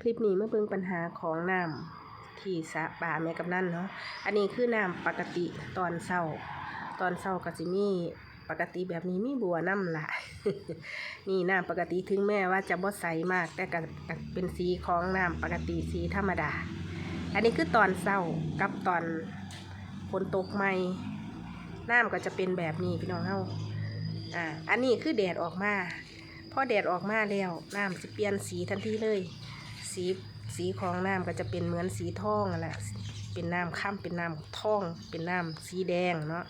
คลิปนี้มาเบิ่งปัญหาของน้ำที่สะป่าแม่กำนันเนาะ อันนี้คือน้ำปกติตอนเช้า ตอนเช้าก็สิมีปกติแบบนี้มีบัวน้ำละนี่น้ำปกติถึงแม้ว่าจะบ่ใสมาก แต่ก็เป็นสีของน้ำปกติสีธรรมดา อันนี้คือตอนเช้ากับตอนฝนตกใหม่น้ำก็จะเป็นแบบนี้พี่น้องเฮาอ่า อันนี้คือแดดออกมาพอแดดออกมาแล้วน้ำจะเปลี่ยนสีทันทีเลย สีสีของน้ำก็จะเป็นเหมือนสีทองนั่นแหละเป็นน้ำข้ามเป็นน้ำทอง เป็นน้ำสีแดงเนาะ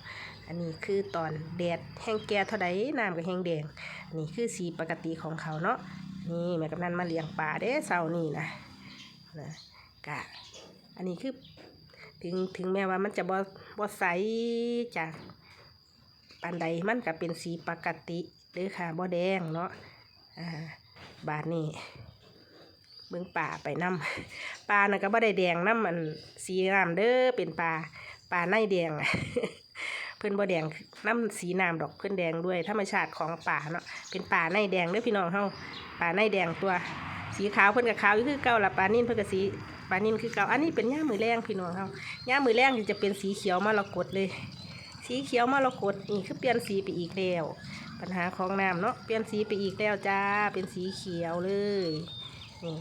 อันนี้คือตอนแดดแห้งแก่เท่าใดน้ำก็แห้งแดงนนี้คือสีปกติของเขาเนาะนี่แม่กำนันมาเลี้ยงปลาเด้เสานี่นะนะกะอันนี้คือถึงถึงแม้ว่ามันจะบ่บ่ใสจากปานใดมันก็เป็นสีปกติเด้อค่ะบ่แดงเนาะอ่าบาทนี่ เบิ่งป่าไปน้ำปลาน่ะก็บ่ได้แดงน้ำมันสีน้ำเด้อเป็นปลาปลาในแดงเพิ่อนบ่แดงน้ำสีน้ำดอกเพิ่อนแดงด้วยธรรมชาติของป่าเนาะเป็นป่าในแดงเด้อพี่น้องเฮาป่าในแดงตัว สีขาวเพิ่อนกับขาวคือเก่าละปลานิ่นเพิ่อนกับสีปลานิ่นคือเก่าอันนี้เป็นหญ้ามือแรงพี่น้องเฮาหญ้ามือแรงจะเป็นสีเขียวมรกตเลย สีเขียวมรกตนี่คือเปลี่ยนสีไปอีกแล้วปัญหาของน้ำเนาะเปลี่ยนสีไปอีกแล้วจ้าเป็นสีเขียวเลย นี่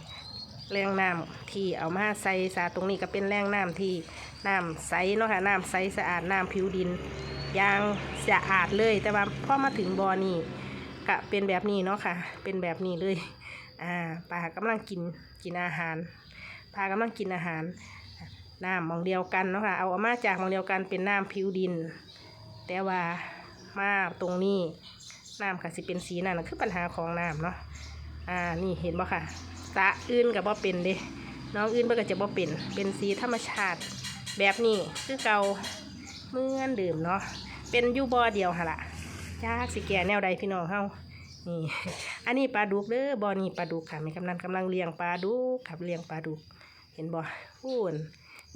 แรงน้ำที่เอามาใส่สาตรงนี้ก็เป็นแรงน้ำที่น้ำใสเนาะค่ะน้ำใสสะอาดน้ำผิวดินยางสะอาดเลย แต่ว่าพอมาถึงบ่อนี่ก็เป็นแบบนี้เนาะค่ะ เป็นแบบนี้เลยอ่าปลากำลังกินกินอาหารปลากำลังกินอาหารน้ำมองเดียวกันเนาะค่ะเอาออกมาจากมองเดียวกันเป็นน้ำผิวดิน แต่ว่ามาตรงนี้น้ำค่ะสิเป็นสีนั่นคือปัญหาของน้ำเนาะอ่านี่เห็นบ่ค่ะ ระอื่นกับบ่เป็นเด้น้องอื่นเ่ก็จะบ่เป็นเป็นสีธรรมชาติ แบบนี้คือเก่าเมื่อนเดิมเนาะเป็นยูบอเดียวค่ะละจากสิแก่แนวใดพี่น้องเฮานี่อันนี้ปลาดุกเด้อบอนี่ปลาดุกค่ะม่กำนันกำลังเลี้ยงปลาดุกครับเลี้ยงปลาดุก เห็นบ่พูน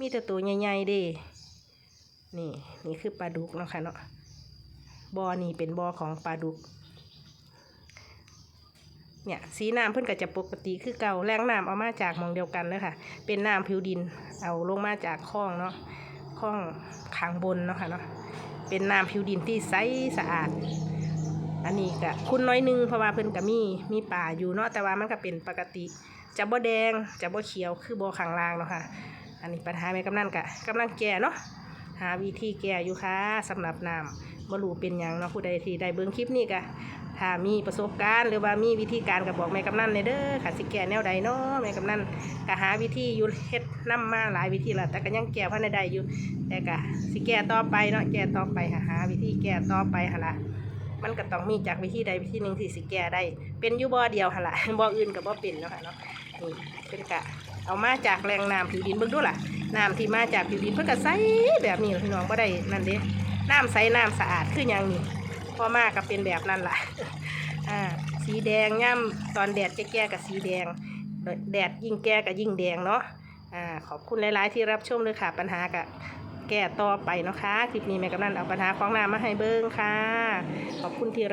มีแต่ตัวใหญ่ๆเด้นี่นี่คือปลาดุกเนาะค่ะเนาะบอนี่เป็นบอของปลาดุก เนี่ยสีน้ำเพิ่นก็จะปกติคือเก่าแรงน้ำเอามาจากมองเดียวกันเลยค่ะ เป็นน้ำผิวดินเอาลงมาจากคลองเนาะคลองขางบนเนาะค่ะเนาะเป็นน้ำผิวดินที่ใสสะอาด อันนี้ก็คุณน้อยหนึงเพราะว่าเพิ่นก็มีมีป่าอยู่เนาะแต่ว่ามันก็เป็นปกติจะบ่แดงจะบ่เขียวคือบ่ข้างลางเนาะค่ะ อันนี้ปัญหาแม่กำนันกะกำลังแก่เนาะหาวิธีแก้อยู่ค่ะสำหรับน้ำบ่รู้เป็นยังเนาะผู้ใดที่ได้เบิ่งคลิปนี้กะ ถ้ามีประสบการณ์ หรือว่ามีวิธีการก็บบอกแม่กำนันเลยเด้อค่ะสิแก้แนวใดเนาะแม่กำนันก็หาวิธีอยู่เฮ็ดนํมาหลายวิธีละแต่ก็ยังแก้พันใดอยู่ แต่ก็สิแก้ต่อไปเนาะแก้ต่อไปค่ะหาวิธีแก้ต่อไปหั่นล่ะมันก็ต้องมีจากวิธีใดวิธีหนึ่งที่สิแก้ได้ เป็นยูบ่อเดียวหั่นล่ะบ่ออื่นก็บ่เป็นเนาะค่ะเนาะนี่เป็นกะเอามาจากแหล่งน้ำผิวดินเบิ่งดูล่ะน้ำที่มาจากผิวดินเพิ่นก็ใสแบบนี้พี่น้องบ่ได้นั่นเด้น้ำใสน้ำสะอาดคือหยังนี่ พ่อมาก็เป็นแบบนั้นล่ะอ่าสีแดงย่ำตอนแดดแก่ๆกับสีแดง แดดยิ่งแก่กับยิ่งแดงเนาะอ่าขอบคุณหลายๆที่รับชมเลยค่ะปัญหากับแก้ต่อไปนะคะคลิปนี้แม่กำนันเอาปัญหาของน้ำมาให้เบิ่งค่ะ ขอบคุณที่